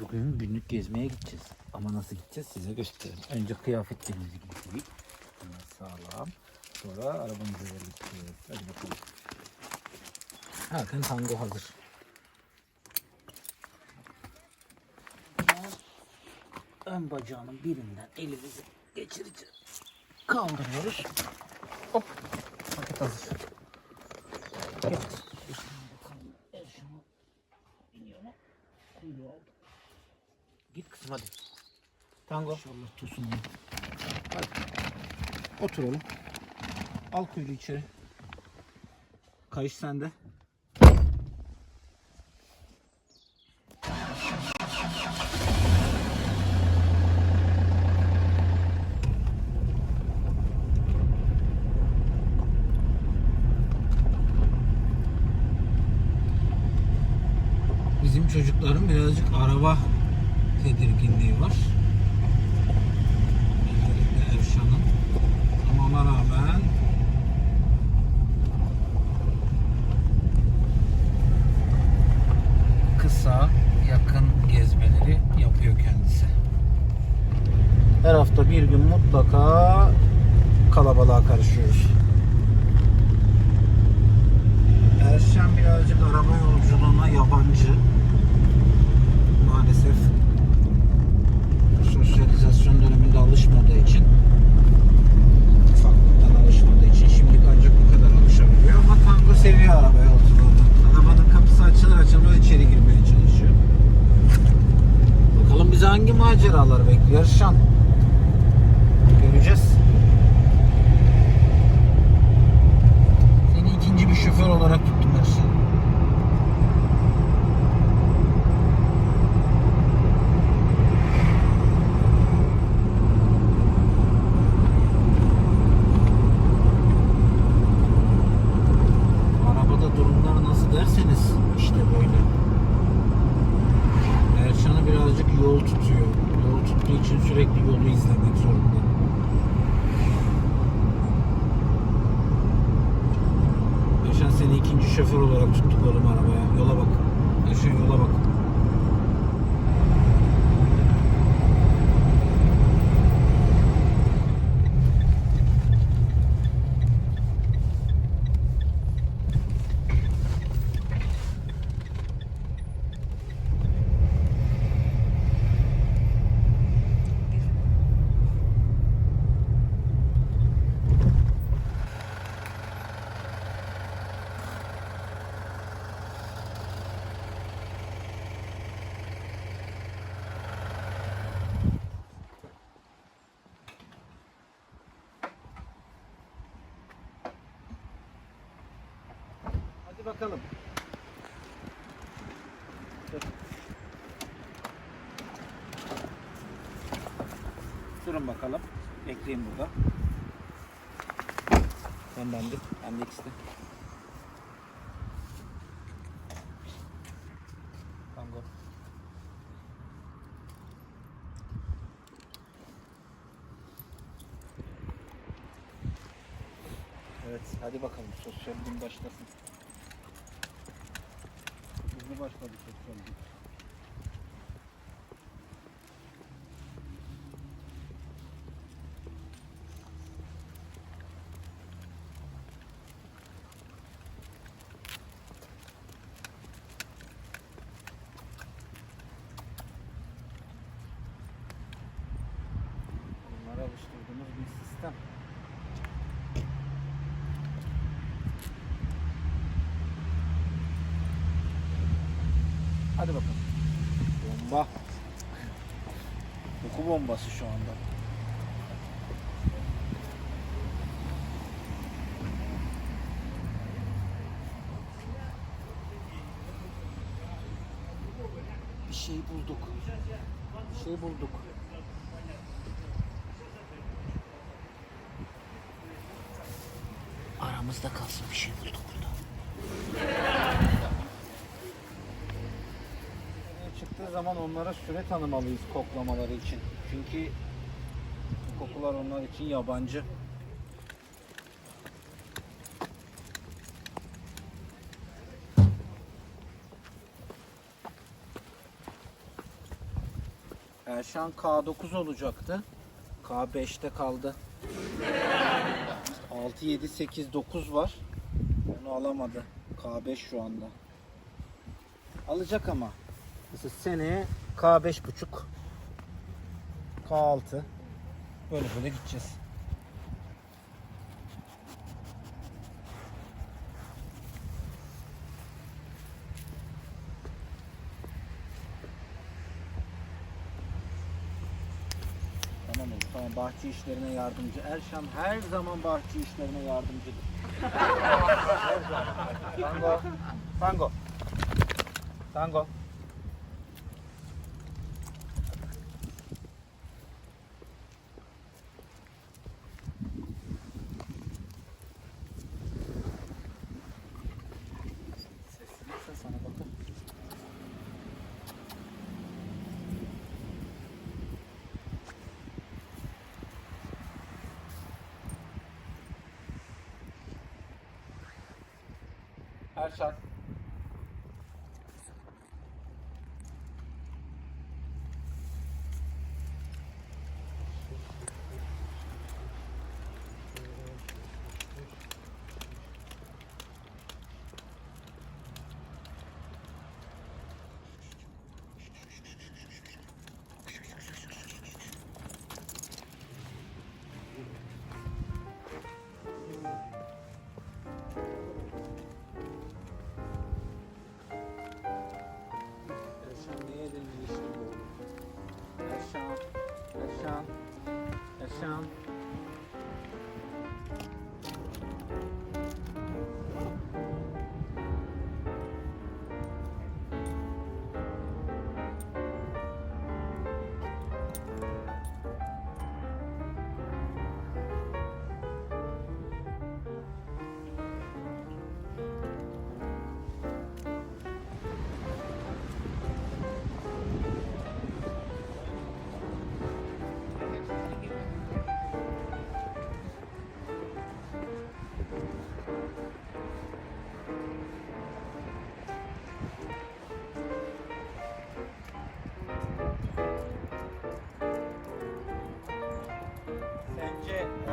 Bugün günlük gezmeye gideceğiz. Ama nasıl gideceğiz size göstereyim. Önce kıyafetlerimizi giydik. Bunlar sağlam. Sonra arabamıza yerleştireceğiz. Hadi bakalım. Hakan tango hazır. Ön bacağının birinden elimizi geçireceğiz. Kaldırıyoruz. Hop. Paket hazır. Evet. Üstüne bakalım. Erşan'a iniyor mu? Kuyruğu aldı. Git kızım hadi. Tango. İnşallah tosun Hadi. Otur oğlum. Al kuyruğu içeri. Kayış sende. Bizim çocukların birazcık araba tedirginliği var. Özellikle Erşan'ın. Ama ona rağmen kısa, yakın gezmeleri yapıyor kendisi. Her hafta bir gün mutlaka kalabalığa karışıyoruz. Erşen birazcık araba yolculuğuna yabancı. Şoför olarak tuttuk oğlum arabaya. Yola bak. Erşan yola bak. Hadi bakalım. Dur. Durun bakalım. Bekleyin burada. Sen bende. Ben de ikisi de. Evet, hadi bakalım sosyal gün başlasın. Hızlı başladı sosyal gün. Bunlara alıştırdığımız bir sistem. Hadi bakalım. Bomba. Koku bombası şu anda. Bir şey bulduk. Bir şey bulduk. Aramızda kalsın bir şey bulduk burada. çıktığı zaman onlara süre tanımalıyız koklamaları için. Çünkü kokular onlar için yabancı. Erşan K9 olacaktı. K5'te kaldı. 6, 7, 8, 9 var. Onu alamadı. K5 şu anda. Alacak ama. Mesela seneye K5 buçuk. K6. Böyle böyle gideceğiz. Tamam oğlum tamam bahçe işlerine yardımcı. Erşan her zaman bahçe işlerine yardımcıdır. her zaman. Tango. Tango. Tango. Erşan. Erşan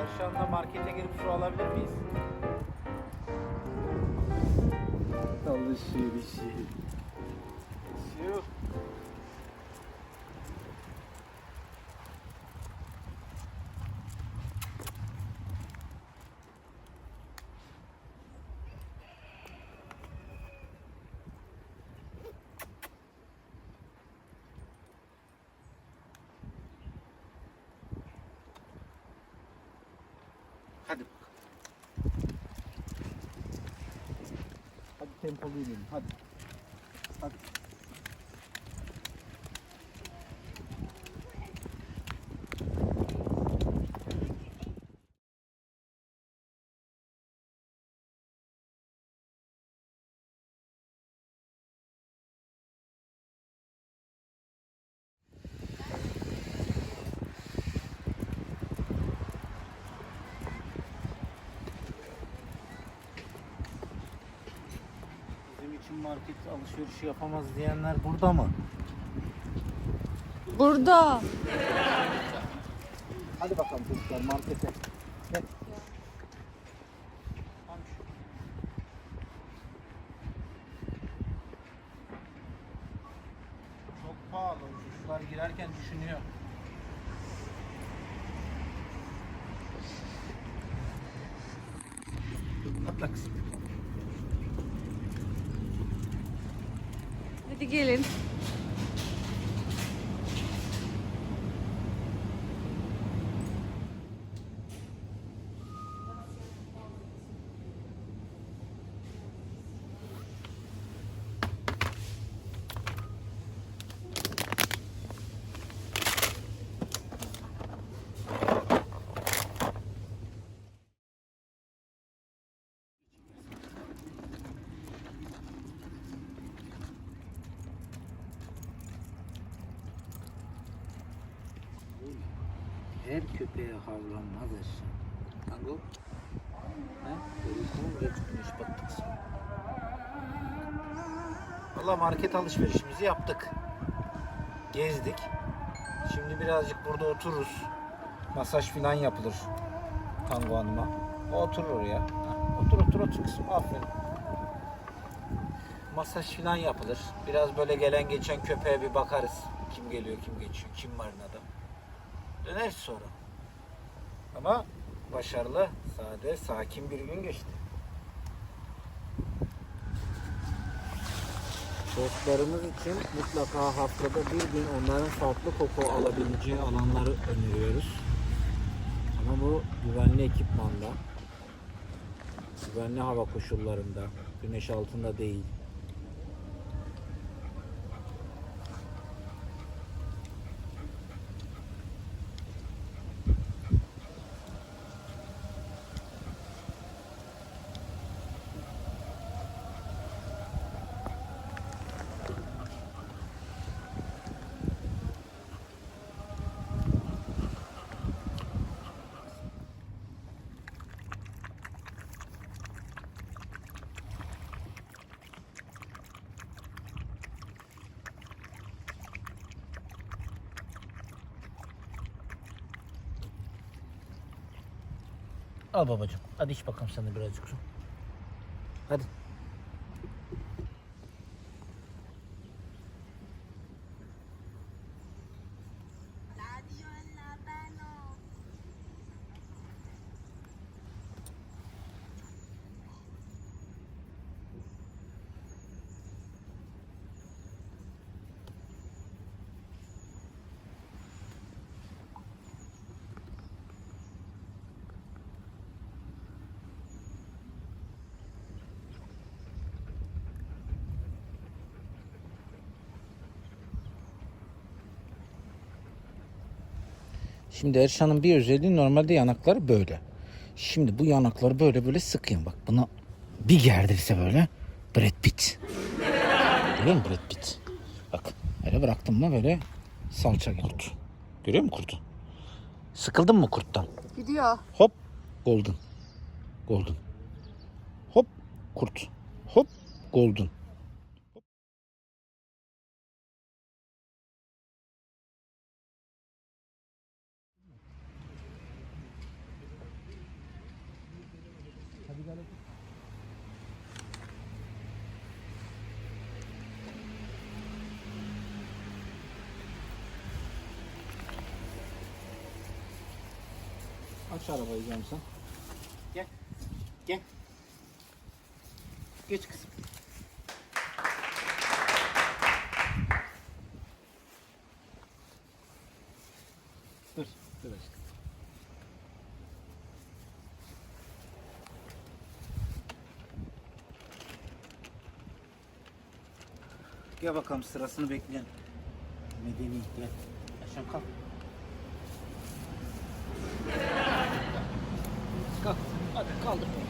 Erşan'la markete girip su alabilir miyiz? Alışverişi. Su. Hadi bakalım. Hadi tempolu yürüyelim. Hadi. Hadi. Bizim için market alışverişi yapamaz diyenler burada mı? Burada. Hadi bakalım çocuklar markete. Gel. Çok pahalı. Çocuklar girerken düşünüyor. Atla kızım. Hadi gelin. Köpeğe havlanmaz Erşan. Tango. He? Uykumun geçmiş battık sonra. Valla market alışverişimizi yaptık. Gezdik. Şimdi birazcık burada otururuz. Masaj falan yapılır Tango Hanım'a. O oturur oraya. Otur otur otur kızım aferin. Masaj falan yapılır. Biraz böyle gelen geçen köpeğe bir bakarız. Kim geliyor kim geçiyor kim var adam. Döneriz sonra. Ama başarılı, sade, sakin bir gün geçti. Dostlarımız için mutlaka haftada bir gün onların farklı koku alabileceği alanları öneriyoruz. Ama bu güvenli ekipmanda, güvenli hava koşullarında, güneş altında değil. Al babacığım. Hadi iç bakalım sen de birazcık su. Hadi. Şimdi Erşan'ın bir özelliği normalde yanakları böyle. Şimdi bu yanakları böyle böyle sıkayım. Bak buna bir gerdirse böyle Brad Pitt. Görüyor musun Brad Pitt? Bak öyle bıraktım mı böyle salça gibi. Kurt. Görüyor musun kurtu? Sıkıldın mı kurttan? Gidiyor. Hop golden. Golden. Hop kurt. Hop golden. Aç arabayı canım sen. Gel. Gel. Geç kızım. Dur. Dur aşkım. Gel bakalım sırasını bekleyelim. Medeni gel. Aşağı kalk. Kaldır.